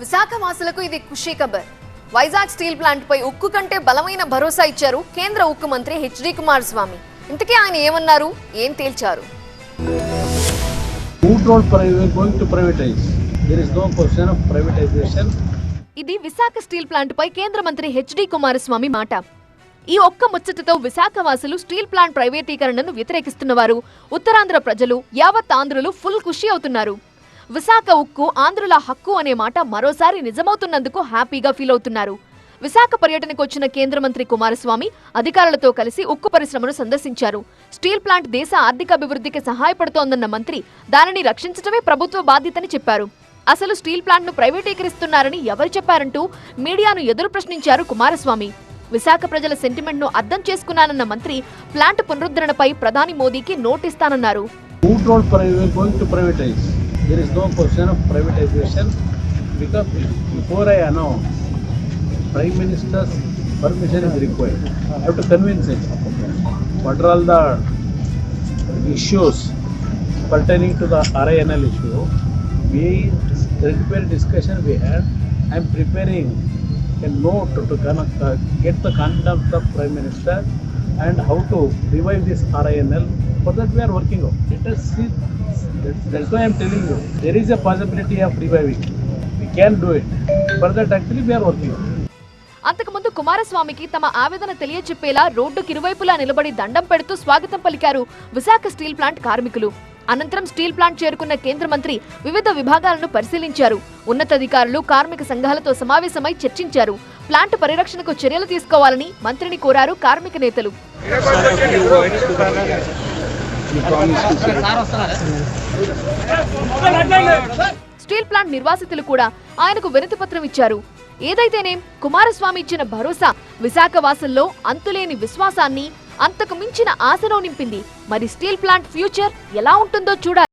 విశాఖ వాసులకు ఇది ఖుషీ ఖబర్. వైజాగ్ స్టీల్ ప్లాంట్ పై ఉక్కు కంటే బలమైన భరోసా ఇచ్చారు కేంద్ర ఉక్కు మంత్రి హెచ్డి కుమారస్వామి ఇంతకీ ఆయన ఏమన్నారు? ఏం తేల్చారు. ఇది విశాఖ స్టీల్ ప్లాంట్ పై కేంద్ర మంత్రి హెచ్డి కుమారస్వామి మాట. ఈ ఒక్క ముచ్చటతో విశాఖ వాసులు స్టీల్ ప్లాంట్ ప్రైవేటీకరణను వ్యతిరేకిస్తున్నవారు. ఉత్తరాంధ్ర ప్రజలు యావత్ ఆంధ్రులు ఫుల్ ఖుషి అవుతున్నారు. విశాఖ ఉక్కు ఆంధ్రుల హక్కు అనే మాట మరోసారి నిజమవుతున్నందుకు హ్యాపీగా ఫీల్ అవుతున్నారు. విశాఖ పర్యటనకు వచ్చిన కేంద్ర మంత్రి కుమారస్వామి అధికారులతో కలిసి ఉక్కు పరిశ్రమను సందర్శించారు. స్టీల్ ప్లాంట్ దేశ ఆర్థిక అభివృద్ధికి సహాయపడుతోందన్న మంత్రి దానిని రక్షించడమే ప్రభుత్వ బాధ్యతని చెప్పారు. అసలు స్టీల్ ప్లాంట్ను ప్రైవేటీకరిస్తున్నారని ఎవరు చెప్పారంటూ మీడియాను ఎదురు ప్రశ్నించారు కుమారస్వామి. విశాఖ ప్రజల సెంటిమెంట్ను అర్థం చేసుకున్నానన్న మంత్రి ప్లాంట్ పునరుద్ధరణపై ప్రధాని మోదీకి నోటిస్తానన్నారు. There is no question of privatization because before I announce, Prime Minister's permission is required. I have to convince him. What are all the issues pertaining to the RINL issue? We, prepare discussion we had, I am preparing a note to get the confidence of Prime Minister and how to revive this RINL. For that we are working on. Let us see. That's, why I telling you. There is a possibility of reviving. We can do it. For that actually we are working అంతకుముందు కుమారస్వామికి తమ ఆవేదన తెలియచెప్పేలా రోడ్డుకి ఇరువైపులా నిలబడి దండం పెడుతూ స్వాగతం పలికారు విశాఖ స్టీల్ ప్లాంట్ కార్మికులు అనంతరం స్టీల్ ప్లాంట్ చేరుకున్న కేంద్ర మంత్రి వివిధ విభాగాలను పరిశీలించారు ఉన్నతాధికారులు కార్మిక సంఘాలతో సమావేశమై చర్చించారు ప్లాంట్ పరిరక్షణకు చర్యలు తీసుకోవాలని మంత్రిని కోరారు కార్మిక నేతలు స్టీల్ ప్లాంట్ నిర్వాసితులు కూడా ఆయనకు వినతి పత్రం ఇచ్చారు. ఏదైతేనేం కుమారస్వామి ఇచ్చిన భరోసా విశాఖ వాసుల్లో అంతులేని విశ్వాసాన్ని అంతకు మించిన ఆశను నింపింది. మరి స్టీల్ ప్లాంట్ ఫ్యూచర్ ఎలా ఉంటుందో చూడాలి.